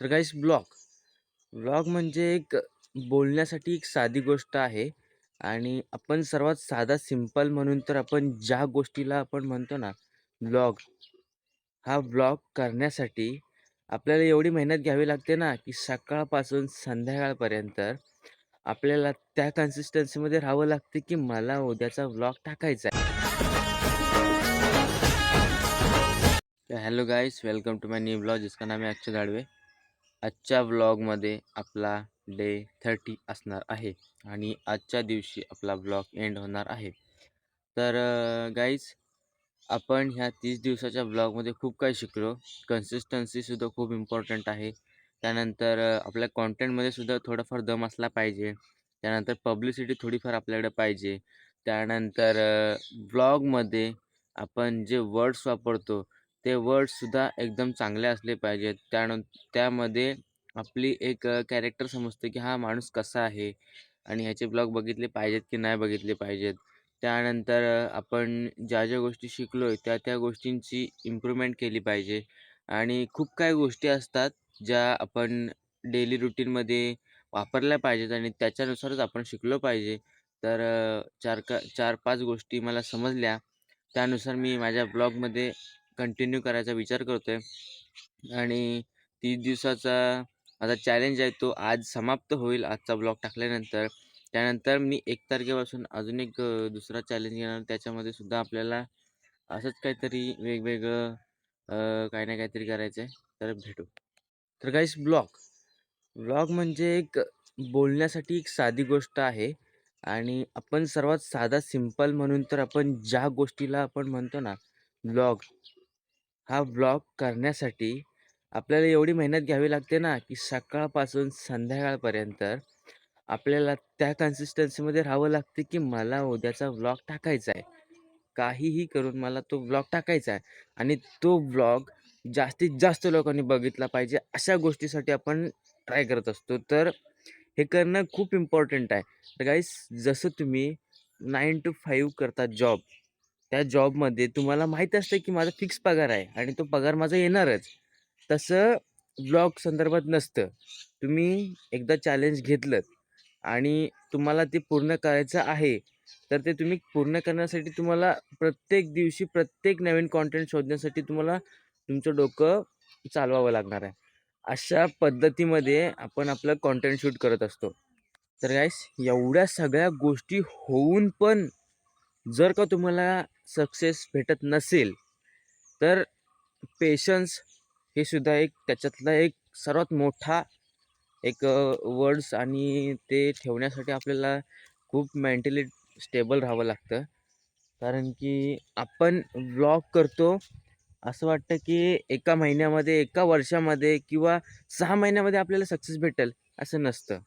तर काहीच blog blog म्हणजे एक बोलण्यासाठी एक साधी गोष्ट आहे आणि आपण सर्वात साधा सिंपल म्हणून तर आपण ज्या गोष्टीला आपण म्हणतो ना ब्लॉग हा ब्लॉग करण्यासाठी आपल्याला एवढी मेहनत घ्यावी लागते ना की सकाळपासून संध्याकाळपर्यंत आपल्याला त्या कन्सिस्टन्सीमध्ये राहावं लागते की मला उद्याचा ब्लॉग टाकायचा आहे. Hello guys welcome to my new blog जिसका नाम आहे अक्षय दाडवे आजच्या व्लॉगमध्ये आपला डे थर्टी असणार आहे आणि आजच्या दिवशी आपला ब्लॉग एंड होणार आहे. तर गाईज आपण ह्या तीस दिवसाच्या ब्लॉगमध्ये खूप काही शिकलो. कन्सिस्टन्सीसुद्धा खूप इम्पॉर्टंट आहे. त्यानंतर आपल्या कॉन्टेंटमध्ये सुद्धा थोडाफार दम असला पाहिजे. त्यानंतर पब्लिसिटी थोडीफार आपल्याकडे पाहिजे. त्यानंतर ब्लॉगमध्ये आपण जे वर्ड्स वापरतो ते वर्डसुद्धा एकदम चांगले असले पाहिजेत. त्यानं त्यामध्ये आपली एक कॅरेक्टर समजते की हा माणूस कसा आहे आणि ह्याचे ब्लॉग बघितले पाहिजेत की नाही बघितले पाहिजेत. त्यानंतर आपण ज्या ज्या गोष्टी शिकलो आहे त्या त्या गोष्टींची इम्प्रूव्हमेंट केली पाहिजे. आणि खूप काही गोष्टी असतात ज्या आपण डेली रुटीनमध्ये वापरल्या पाहिजेत आणि त्याच्यानुसारच आपण शिकलो पाहिजे. तर चार का चार पाच गोष्टी मला समजल्या. त्यानुसार मी माझ्या ब्लॉगमध्ये कंटिन्यू करायचा विचार करतो आहे आणि तीस दिवसाचा माझा चॅलेंज आहे तो आज समाप्त होईल आजचा ब्लॉग टाकल्यानंतर. त्यानंतर मी एक तारखेपासून अजून एक दुसरा चॅलेंज घेणार. त्याच्यामध्ये सुद्धा आपल्याला असंच काहीतरी वेगवेगळं काही ना काहीतरी करायचं आहे तर भेटू. तर काहीच ब्लॉग ब्लॉग म्हणजे एक बोलण्यासाठी एक साधी गोष्ट आहे. आणि आपण सर्वात साधा सिंपल म्हणून तर आपण ज्या गोष्टीला आपण म्हणतो ना ब्लॉग हा ब्लॉग करण्यासाठी आपल्याला एवढी मेहनत घ्यावी लागते ना की सकाळपासून संध्याकाळपर्यंत आपल्याला त्या कन्सिस्टन्सीमध्ये राहावं लागते की मला उद्याचा ब्लॉग टाकायचा आहे. काहीही करून मला तो ब्लॉग टाकायचा आहे. आणि तो ब्लॉग जास्तीत जास्त लोकांनी बघितला पाहिजे अशा गोष्टीसाठी आपण ट्राय करत असतो. तर हे करणं खूप इम्पॉर्टंट आहे. तर गाईस जसं तुम्ही नाईन टू फाईव्ह करता जॉब त्या जॉबमध्ये तुम्हाला माहीत असतं की माझा फिक्स पगार आहे आणि तो पगार माझा येणारच. तसं ब्लॉग संदर्भात नसतं. तुम्ही एकदा चॅलेंज घेतलं आणि तुम्हाला ते पूर्ण करायचं आहे तर ते तुम्ही पूर्ण करण्यासाठी तुम्हाला प्रत्येक दिवशी प्रत्येक नवीन कॉन्टेंट शोधण्यासाठी तुम्हाला तुमचं डोकं चालवावं लागणार आहे. अशा पद्धतीमध्ये आपण आपलं कॉन्टेंट शूट करत असतो. तर गाईस एवढ्या सगळ्या गोष्टी होऊन पण जर का तुम्हाला सक्सेस भेटत नसेल तर पेशन्स हे सुद्धा एक त्याच्यातला एक सर्वात मोठा एक वर्ड्स आणि ते ठेवण्यासाठी आपल्याला खूप मेंटली स्टेबल राहावं लागतं. कारण की आपण व्लॉग करतो असं वाटतं की एका महिन्यामध्ये एका वर्षामध्ये किंवा सहा महिन्यामध्ये आपल्याला सक्सेस भेटेल असं नसतं.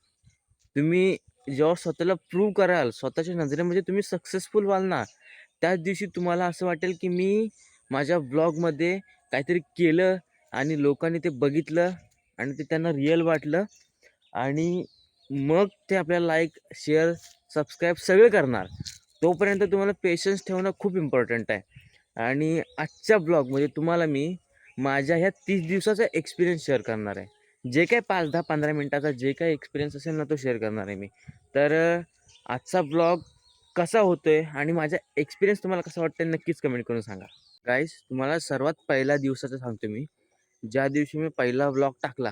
तुम्ही जेव्हा स्वतःला प्रूव्ह कराल स्वतःच्या नजरेमध्ये तुम्ही सक्सेसफुल व्हाल ना त्याच दिवशी तुम्हाला असं वाटेल की मी माझ्या ब्लॉगमध्ये काहीतरी केलं आणि लोकांनी ते बघितलं आणि ते त्यांना रिअल वाटलं आणि मग ते आपल्याला लाईक शेअर सबस्क्राईब सगळं करणार. तोपर्यंत तुम्हाला पेशन्स ठेवणं खूप इम्पॉर्टंट आहे. आणि आजच्या ब्लॉगमध्ये तुम्हाला मी माझ्या ह्या तीस दिवसाचा एक्सपिरियन्स शेअर करणार आहे. जे काय पाच दहा पंधरा मिनटाचा जे काही एक्सपिरियन्स असेल ना तो शेअर करणार आहे मी. तर आजचा ब्लॉग कसा होतो आहे आणि माझा एक्सपिरियन्स तुम्हाला कसा वाटतं नक्कीच कमेंट करून सांगा. गाईस तुम्हाला सर्वात पहिल्या दिवसाचं सांगतो मी. ज्या दिवशी मी पहिला ब्लॉग टाकला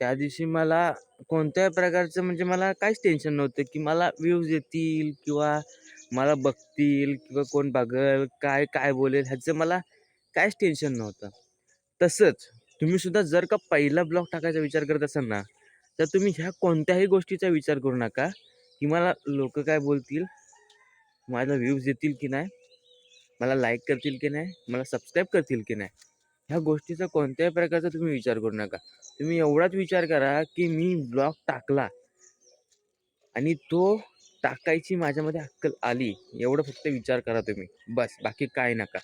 त्या दिवशी मला कोणत्याही प्रकारचं म्हणजे मला काहीच टेन्शन नव्हतं की मला व्ह्यूज येतील किंवा मला बघतील किंवा कोण बघेल काय काय बोलेल ह्याचं मला काहीच टेन्शन नव्हतं. तसंच तुम्ही सुद्धा जर का पहिला ब्लॉग टाकायचा विचार करत असाल ना तर तुम्ही ह्या कोणत्याही गोष्टीचा विचार करू नका की मला लोक काय बोलतील माझा व्ह्यूज येतील की नाही मला लाईक करतील की नाही मला सबस्क्राईब करतील की नाही ह्या गोष्टीचा कोणत्याही प्रकारचा तुम्ही विचार करू नका. तुम्ही एवढाच विचार करा की मी ब्लॉग टाकला आणि तो टाकायची माझ्यामध्ये अक्कल आली एवढं फक्त विचार करा तुम्ही. बस बाकी काय नका.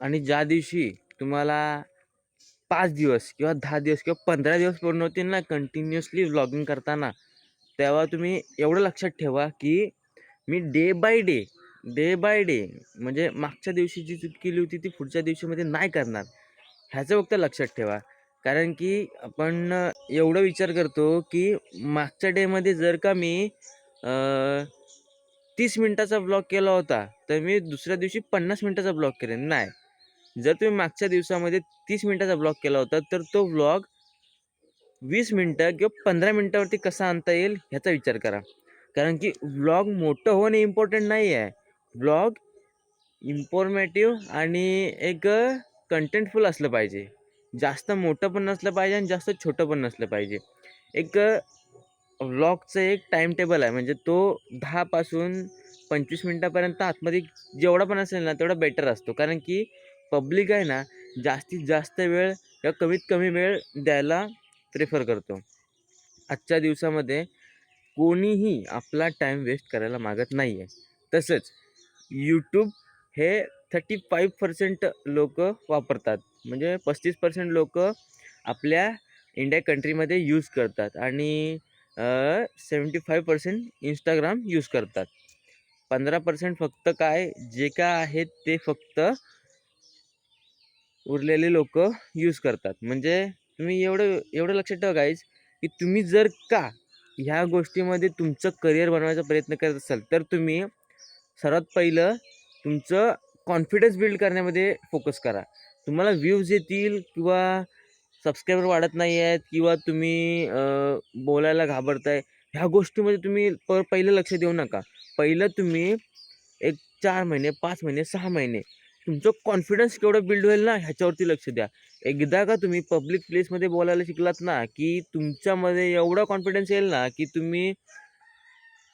आणि ज्या दिवशी तुम्हाला पाच दिवस किंवा दहा दिवस किंवा पंधरा दिवस पूर्ण होतील ना कंटिन्युअसली व्लॉगिंग करताना तेव्हा तुम्ही एवढं लक्षात ठेवा की मी day by day day by day म्हणजे मागच्या दिवशी जी चूक केली होती ती पुढच्या दिवशीमध्ये नाही करणार. ह्याचं फक्त लक्षात ठेवा. कारण की आपण एवढा विचार करतो की मागच्या डेमध्ये जर का मी तीस मिनटाचा ब्लॉग केला होता तर मी दुसऱ्या दिवशी पन्नास मिनटाचा ब्लॉग करेन. नाही. जर तुम्ही मागच्या दिवसामध्ये तीस मिनटाचा ब्लॉग केला होता तर तो ब्लॉग वीस मिनटं किंवा पंधरा मिनटावरती कसा आणता येईल ह्याचा विचार करा. कारण की व्लॉग मोठं होणे इम्पॉर्टंट नाही आहे व्लॉग इन्फॉर्मेटिव्ह आणि एक कंटेंटफुल असलं पाहिजे. जास्त मोठं पण नसलं पाहिजे आणि जास्त छोटं पण नसलं पाहिजे. एक व्लॉगचं एक टाईम टेबल आहे. म्हणजे तो दहापासून पंचवीस मिनटापर्यंत आतमध्ये जेवढा पण असेल ना तेवढा बेटर असतो. कारण की पब्लिक आहे ना जास्तीत जास्त वेळ किंवा कमीत कमी वेळ द्यायला प्रेफर करतो. आजच्या दिवसामध्ये कोणीही आपला टाईम वेस्ट करायला मागत नाही आहे तसंच यूट्यूब हे थर्टी फाईव्ह पर्सेंट लोक वापरतात. म्हणजे पस्तीस पर्सेंट लोक आपल्या इंडिया कंट्रीमध्ये यूज करतात आणि seventy five percent Instagram use करतात. पंधरा पर्सेंट फक्त काय? जे काय आहेत ते फक्त उरलेले लोक यूज करतात. म्हणजे तुम्ही एवढं एवढं लक्षात ठेवा गाईज की तुम्ही जर का ह्या गोष्टीमध्ये तुमचं करिअर बनवायचा प्रयत्न करत असाल तर तुम्ही सर्वात पहिलं तुमचं कॉन्फिडन्स बिल्ड करण्यामध्ये फोकस करा. तुम्हाला व्ह्यूज येतील किंवा सबस्क्रायबर वाढत नाही आहेत किंवा तुम्ही बोलायला घाबरताय ह्या गोष्टीमध्ये तुम्ही प पहिलं लक्ष देऊ नका. पहिलं तुम्ही एक चार महिने पाच महिने सहा महिने तुमचं कॉन्फिडन्स केवढं बिल्ड होईल ना ह्याच्यावरती लक्ष द्या. एकदा का तुम्ही पब्लिक प्लेसमध्ये बोलायला शिकलात ना की तुमच्यामध्ये एवढा कॉन्फिडन्स येईल ना की तुम्ही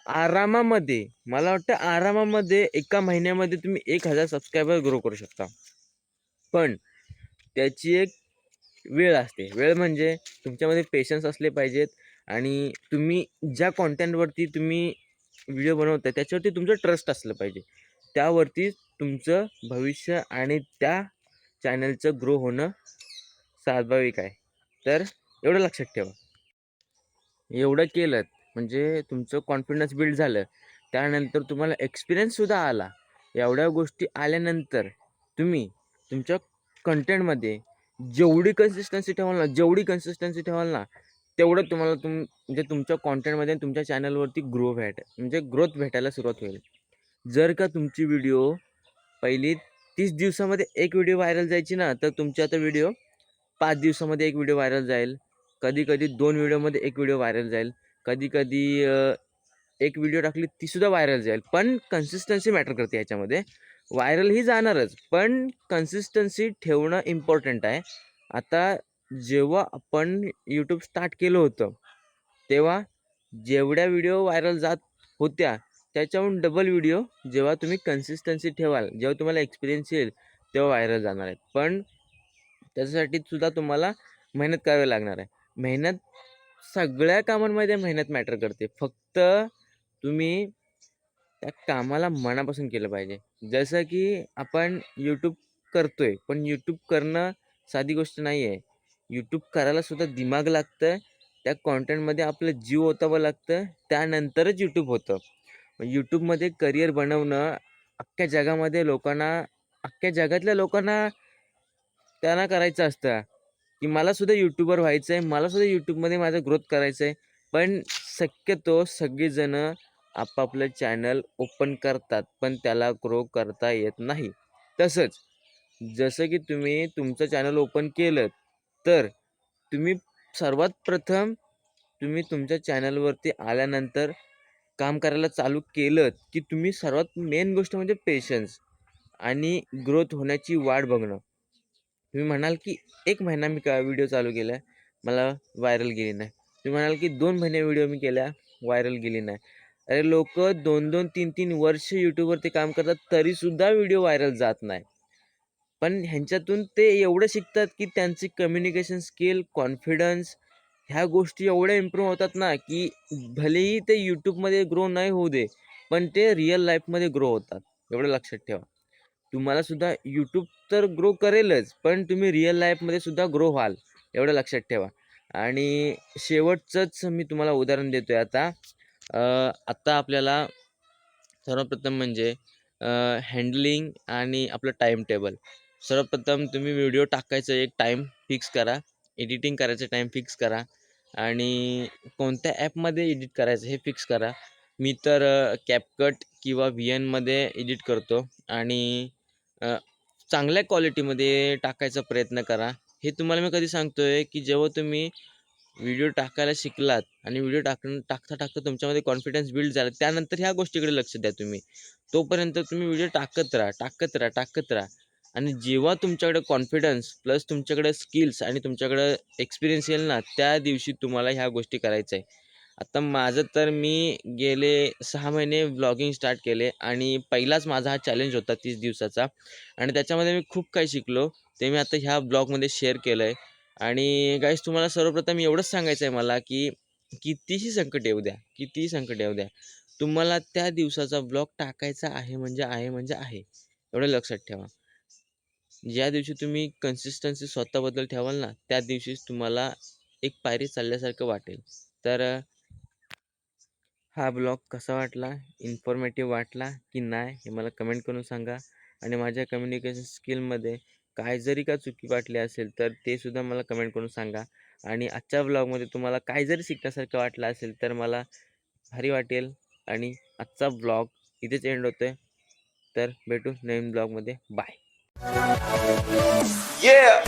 आरामामध्ये मला वाटतं आरामामध्ये एका महिन्यामध्ये तुम्ही एक हजार सबस्क्रायबर ग्रो करू शकता. पण त्याची एक वेळ असते. वेळ म्हणजे तुमच्यामध्ये पेशन्स असले पाहिजेत आणि तुम्ही ज्या कॉन्टेंटवरती तुम्ही व्हिडिओ बनवता त्याच्यावरती तुमचं ट्रस्ट असलं पाहिजे. त्यावरती तुमचं भविष्य आणि त्या चॅनलचं ग्रो होणं स्वाभाविक आहे. तर एवढं लक्षात ठेवा. एवढं केलं म्हणजे तुमचं कॉन्फिडन्स बिल्ड झालं. त्यानंतर तुम्हाला एक्सपिरियन्ससुद्धा आला. एवढ्या गोष्टी आल्यानंतर तुम्ही तुमच्या कंटेंटमध्ये जेवढी कन्सिस्टन्सी ठेवाल ना जेवढी कन्सिस्टन्सी ठेवाल ना तेवढं तुम्हाला तुम म्हणजे तुमच्या कॉन्टेंटमध्ये तुमच्या चॅनलवरती ग्रो भेट म्हणजे ग्रोथ भेटायला सुरुवात होईल. जर का तुमची व्हिडिओ पहिली तीस दिवसामध्ये एक व्हिडिओ व्हायरल जायची ना तर तुमची आता व्हिडिओ पाच दिवसामध्ये एक व्हिडिओ व्हायरल जाईल. कधी कधी दोन व्हिडिओमध्ये एक व्हिडिओ व्हायरल जाईल. कधी कधी एक व्हिडिओ टाकली तीसुद्धा व्हायरल जाईल. पण कन्सिस्टन्सी मॅटर करते याच्यामध्ये. व्हायरल ही जाणारच पण कन्सिस्टन्सी ठेवणं इम्पॉर्टंट आहे. आता जेव्हा आपण यूट्यूब स्टार्ट केलं होतं तेव्हा जेवढ्या व्हिडिओ व्हायरल जात होत्या त्याच्याहून डबल व्हिडिओ जेव्हा तुम्ही कन्सिस्टन्सी ठेवाल जेव्हा तुम्हाला एक्सपिरियन्स येईल तेव्हा व्हायरल जाणार आहेत. पण त्याच्यासाठी सुद्धा तुम्हाला मेहनत करावी लागणार आहे. मेहनत सगळ्या कामांमध्ये मेहनत मॅटर करते. फक्त तुम्ही त्या कामाला मनापासून केलं पाहिजे. जसं की आपण यूट्यूब करतो आहे पण यूट्यूब करणं साधी गोष्ट नाही आहे यूट्यूब करायला सुद्धा दिमाग लागतं त्या कॉन्टेंटमध्ये आपलं जीव ओतावं लागतं त्यानंतरच यूट्यूब होतं. यूट्यूबमध्ये करिअर बनवणं अख्ख्या जगामध्ये लोकांना अख्ख्या जगातल्या लोकांना त्यांना करायचं असतं. की मला सुद्धा यूट्यूबर व्हायचं आहे मला सुद्धा यूट्यूबमध्ये माझं ग्रोथ करायचं आहे पण शक्यतो सगळेजणं आपापलं चॅनल ओपन करतात पण त्याला ग्रो करता येत नाही. तसंच जसं की तुम्ही तुमचं चॅनल ओपन केलं तर तुम्ही सर्वात प्रथम तुम्ही तुमच्या चॅनलवरती आल्यानंतर काम करायला चालू केलं की तुम्ही सर्वात मेन गोष्ट म्हणजे पेशन्स आणि ग्रोथ होण्याची वाट बघणं. तुम्ही म्हणाल की एक महिना मी का व्हिडिओ चालू केला आहे मला व्हायरल गेली नाही. तुम्ही म्हणाल की दोन महिने व्हिडिओ मी केल्या व्हायरल गेली नाही. अरे लोक दोन दोन तीन तीन वर्ष यूट्यूबवरती काम करतात तरीसुद्धा व्हिडिओ व्हायरल जात नाही. पण ह्यांच्यातून ते एवढं शिकतात की त्यांची कम्युनिकेशन स्किल कॉन्फिडन्स ह्या गोष्टी एवढ्या इम्प्रूव्ह होतात ना की भलेही ते यूट्यूबमध्ये ग्रो नाही होऊ दे पण ते रिअल लाईफमध्ये ग्रो होतात. एवढं लक्षात ठेवा. तुम्हाला सुद्धा यूट्यूब तर ग्रो करेलच पण तुम्ही रिअल लाईफमध्ये सुद्धा ग्रो व्हाल एवढं लक्षात ठेवा. आणि शेवटचंच मी तुम्हाला उदाहरण देतो आहे आता आत्ता आपल्याला सर्वप्रथम म्हणजे हँडलिंग आणि आपलं टाईम टेबल सर्वप्रथम तुम्ही व्हिडिओ टाकायचं एक टाईम फिक्स करा एडिटिंग करायचं टाईम फिक्स करा आणि कोणत्या ॲपमध्ये एडिट करायचं हे फिक्स करा. मी तर कॅपकट किंवा व्ही एनमध्ये एडिट करतो आणि चांगल्या क्वालिटीमध्ये टाकायचा प्रयत्न करा. हे तुम्हाला मी कधी सांगतो आहे की जेव्हा तुम्ही व्हिडिओ टाकायला शिकलात आणि व्हिडिओ टाक टाकता टाकता तुमच्यामध्ये कॉन्फिडन्स बिल्ड झाला त्यानंतर ह्या गोष्टीकडे लक्ष द्या तुम्ही. तोपर्यंत तुम्ही व्हिडिओ टाकत राहा टाकत राहा टाकत राहा. आणि जेव्हा तुमच्याकडे कॉन्फिडन्स प्लस तुमच्याकडे स्किल्स आणि तुमच्याकडे एक्सपिरियन्स येईल ना त्या दिवशी तुम्हाला ह्या गोष्टी करायच्या आहे. आता माझं तर मी गेले सहा महिने ब्लॉगिंग स्टार्ट केले आणि पहिलाच माझा हा चॅलेंज होता तीस दिवसाचा. आणि त्याच्यामध्ये मी खूप काही शिकलो. ते मी आता ह्या ब्लॉगमध्ये शेअर केलं आहे आणि गाईस तुम्हाला सर्वप्रथम एवढंच सांगायचं आहे मला की कितीही संकट येऊ द्या. कितीही संकट येऊ द्या. तुम्हाला त्या दिवसाचा ब्लॉग टाकायचा आहे म्हणजे आहे म्हणजे आहे. एवढं लक्षात ठेवा. ज्या दिवशी तुम्ही कन्सिस्टन्सी स्वतःबद्दल ठेवाल ना त्या दिवशीच तुम्हाला एक पायरी चालल्यासारखं वाटेल. तर हा ब्लॉग कसा वाटला? इन्फॉर्मेटिव्ह वाटला की नाही हे मला कमेंट करून सांगा. आणि माझ्या कम्युनिकेशन स्किलमध्ये काय जरी का चुकी वाटली असेल तर ते सुद्धा मला कमेंट करून सांगा. आणि आजच्या ब्लॉगमध्ये तुम्हाला काय जरी शिकण्यासारखं वाटलं असेल तर मला भारी वाटेल. आणि आजचा ब्लॉग इथेच एंड होतो आहे तर भेटू नवीन ब्लॉगमध्ये. Bye yeah.